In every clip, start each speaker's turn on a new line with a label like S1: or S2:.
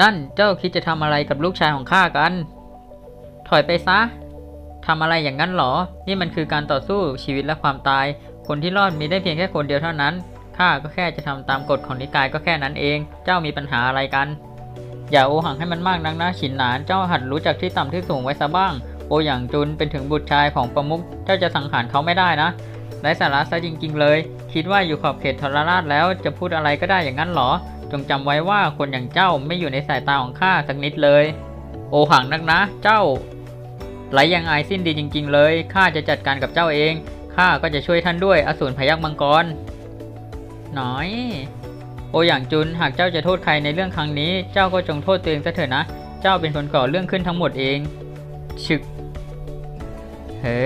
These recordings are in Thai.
S1: นั่นเจ้าคิดจะทำอะไรกับลูกชายของข้ากัน ถอยไปซะทำอะไรอย่างนั้นหรอ นี่มันคือการต่อสู้ชีวิตและความตาย คนที่รอดมีได้เพียงแค่คนเดียวเท่านั้น ข้าก็แค่จะทำตามกฎของนิกายก็แค่นั้นเอง เจ้ามีปัญหาอะไรกัน อย่าโอหังให้มันมากนักนะฉินหนาน เจ้าหัดรู้จักที่ต่ำที่สูงไว้ซะบ้าง โออย่างจุนเป็นถึงบุตรชายของประมุข เจ้าจะสังหารเขาไม่ได้นะไร้สาระซะจริง ๆ เลย คิดว่าอยู่ขอบเขตทรราชแล้วจะพูดอะไรก็ได้อย่างนั้นหรอ จงจำไว้ว่าคนอย่างเจ้าไม่อยู่ในสายตาของข้าสักนิดเลย โอหังนักนะ เจ้าไรยังอายสิ้นดีจริง ๆ เลยข้าจะจัดการกับเจ้าเองข้าก็จะช่วยท่านด้วยอสูรพยักมังกรหน่อย โออย่างจุนหากเจ้าจะโทษใครในเรื่องครั้งนี้ เจ้าก็จงโทษตัวเองซะเถอะนะ เจ้าเป็นคนก่อเรื่องขึ้นทั้งหมดเองฉึกเฮ้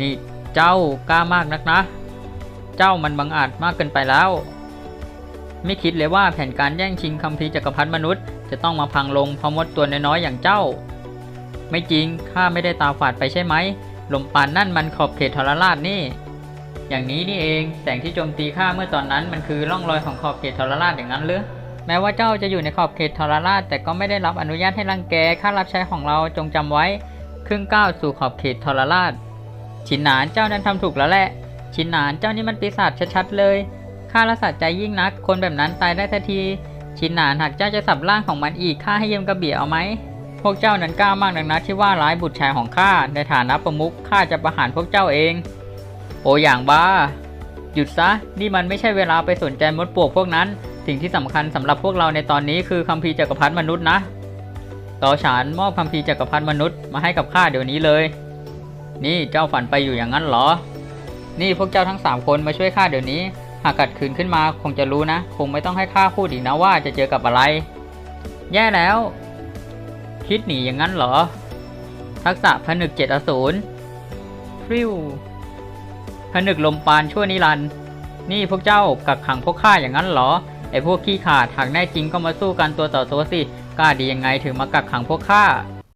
S1: นี่เจ้ากล้ามากนักนะ เจ้ามันบังอาจมากเกินไปแล้ว ไม่คิดเลยว่าแผนการแย่งชิงคัมภีร์จักรพรรดิมนุษย์ จะต้องมาพังลงเพราะมดตัวน้อยๆอย่างเจ้า ไม่จริงข้าไม่ได้ตาฝาดไปใช่ไหมลมปานนั่นมันขอบเขตทรราชนี่ อย่างนี้นี่เองแสงที่โจมตีข้าเมื่อตอนนั้นมันคือร่องรอยของขอบเขตทรราชอย่างนั้นหรือแม้ว่าเจ้าจะอยู่ในขอบเขตทรราช แต่ก็ไม่ได้รับอนุญาตให้รังแกข้ารับใช้ของเราจงจำไว้ครึ่งก้าวสู่ขอบเขตทรราช ชินหนานเจ้านั้นทำถูกแล้วแหละ ชินหนานเจ้านี่มันปีศาจชัดๆเลย ข้าละสัตใจยิ่งนัก คนแบบนั้นตายได้ทันทีชินหนานหากเจ้าจะสับร่างของมันอีกข้าให้เยืมกระเบี่ยเอาไหมพวกเจ้านั้นกล้ามากนักนะที่ว่าร้ายบุตรชายของข้าในฐานะประมุขข้าจะประหารพวกเจ้าเอง โออย่างบ้า หยุดซะนี่มันไม่ใช่เวลาไปสนใจมดปวกพวกนั้น สิ่งที่สำคัญสำหรับพวกเราในตอนนี้คือคัมภีร์จักรพรรดิมนุษย์นะต่อฉานมอบคัมภีร์จักรพรรดิมนุษย์มาให้กับข้าเดี๋ยวนี้เลย นี่เจ้าฝันไปอยู่อย่างนั้นเหรอ นี่พวกเจ้าทั้งสามคนมาช่วยข้าเดี๋ยวนี้ หากกัดขืนขึ้นมาคงจะรู้นะ คงไม่ต้องให้ข้าพูดอีกนะว่าจะเจอกับอะไร แย่แล้ว คิดหนีอย่างนั้นเหรอ ทักษะผนึกเจ็ดอสูรฟิวผนึกลมปานชั่วนิรันด์นี่พวกเจ้ากักขังพวกข้าอย่างนั้นเหรอไอพวกขี้ขาดหากแน่จริงก็มาสู้กันตัวต่อตัวสิกล้าดียังไงถึงมากักขังพวกข้า